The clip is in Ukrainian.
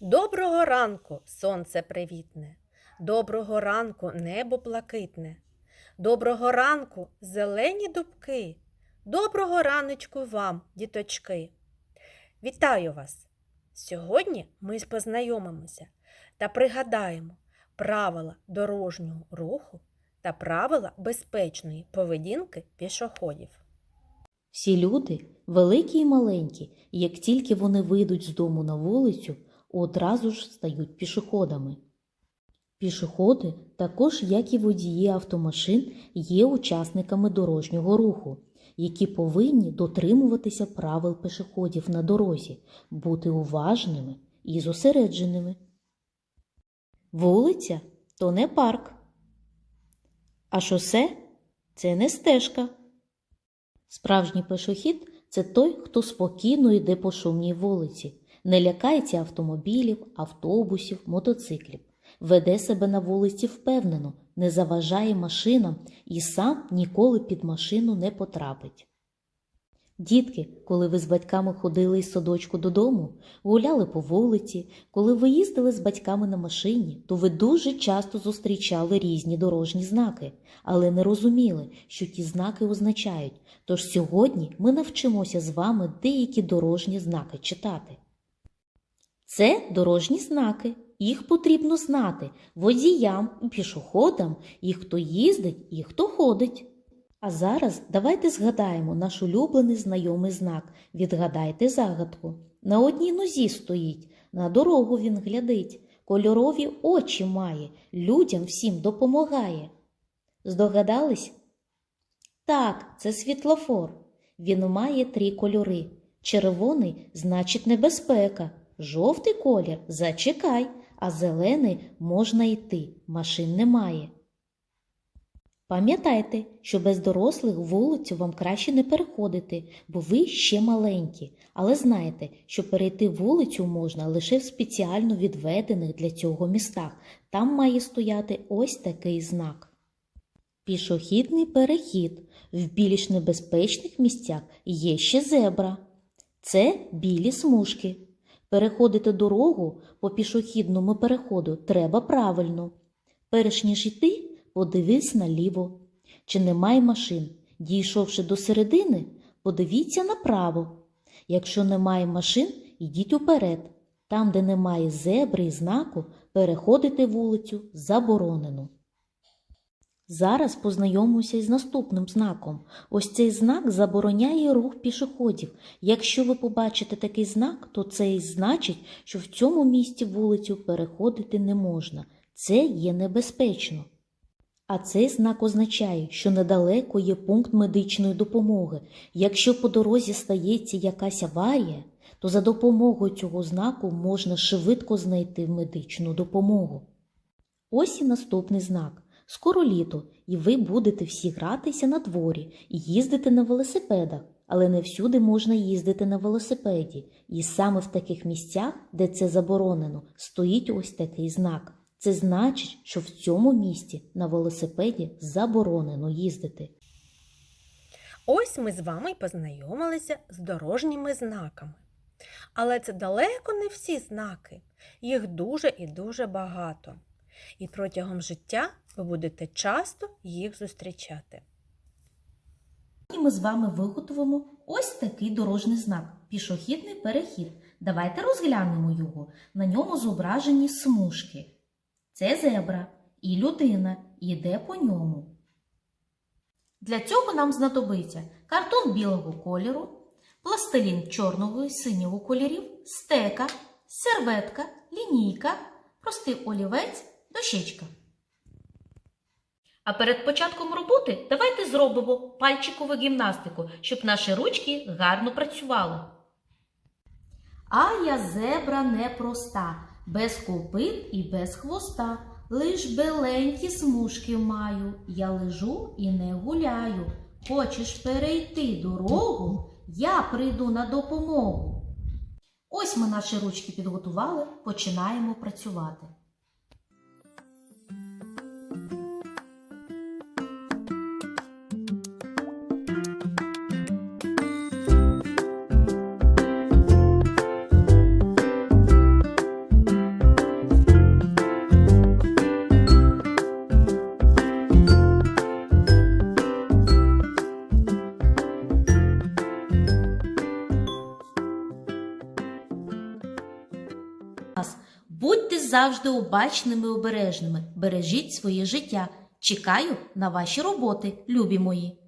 Доброго ранку, сонце привітне, доброго ранку, небо блакитне, доброго ранку, зелені дубки, доброго раночку вам, діточки. Вітаю вас! Сьогодні ми познайомимося та пригадаємо правила дорожнього руху та правила безпечної поведінки пішоходів. Всі люди, великі і маленькі, як тільки вони вийдуть з дому на вулицю, одразу ж стають пішоходами. Пішоходи, також як і водії автомашин, є учасниками дорожнього руху, які повинні дотримуватися правил пішоходів на дорозі, бути уважними і зосередженими. Вулиця то не парк, а шосе це не стежка. Справжній пішохід це той, хто спокійно йде по шумній вулиці, не лякається автомобілів, автобусів, мотоциклів, веде себе на вулиці впевнено, не заважає машинам і сам ніколи під машину не потрапить. Дітки, коли ви з батьками ходили із садочку додому, гуляли по вулиці, коли ви їздили з батьками на машині, то ви дуже часто зустрічали різні дорожні знаки, але не розуміли, що ті знаки означають. Тож сьогодні ми навчимося з вами деякі дорожні знаки читати. Це дорожні знаки. Їх потрібно знати водіям, пішоходам, і хто їздить, і хто ходить. А зараз давайте згадаємо наш улюблений знайомий знак. Відгадайте загадку. На одній нозі стоїть, на дорогу він глядить, кольорові очі має, людям всім допомагає. Здогадались? Так, це світлофор. Він має три кольори. Червоний значить небезпека, жовтий колір зачекай, а зелений можна йти, машин немає. Пам'ятайте, що без дорослих вулицю вам краще не переходити, бо ви ще маленькі, але знайте, що перейти вулицю можна лише в спеціально відведених для цього містах. Там має стояти ось такий знак. Пішохідний перехід. В більш небезпечних місцях є ще зебра. Це білі смужки. Переходити дорогу по пішохідному переходу треба правильно. Перш ніж йти, подивись наліво. Чи немає машин? Дійшовши до середини, подивіться направо. Якщо немає машин, йдіть уперед. Там, де немає зебри і знаку, переходити вулицю заборонено. Зараз познайомимося із наступним знаком. Ось цей знак забороняє рух пішоходів. Якщо ви побачите такий знак, то це і значить, що в цьому місці вулицю переходити не можна. Це є небезпечно. А цей знак означає, що недалеко є пункт медичної допомоги. Якщо по дорозі стається якась аварія, то за допомогою цього знаку можна швидко знайти медичну допомогу. Ось і наступний знак. Скоро літо, і ви будете всі гратися на дворі і їздити на велосипедах, але не всюди можна їздити на велосипеді. І саме в таких місцях, де це заборонено, стоїть ось такий знак. Це значить, що в цьому місці на велосипеді заборонено їздити. Ось ми з вами познайомилися з дорожніми знаками. Але це далеко не всі знаки, їх дуже і дуже багато. І протягом життя ви будете часто їх зустрічати. Ми з вами виготовимо ось такий дорожній знак пішохідний перехід. Давайте розглянемо його. На ньому зображені смужки. Це зебра і людина йде по ньому. Для цього нам знадобиться картон білого кольору, пластилін чорного і синього кольорів, стека, серветка, лінійка, простий олівець, дощечка. А перед початком роботи давайте зробимо пальчикову гімнастику, щоб наші ручки гарно працювали. А я зебра непроста, без копит і без хвоста. Лиш беленькі смужки маю, я лежу і не гуляю. Хочеш перейти дорогу, я прийду на допомогу. Ось ми наші ручки підготували, починаємо працювати. нас. Будьте завжди обачними і обережними, бережіть своє життя. Чекаю на ваші роботи, любі мої.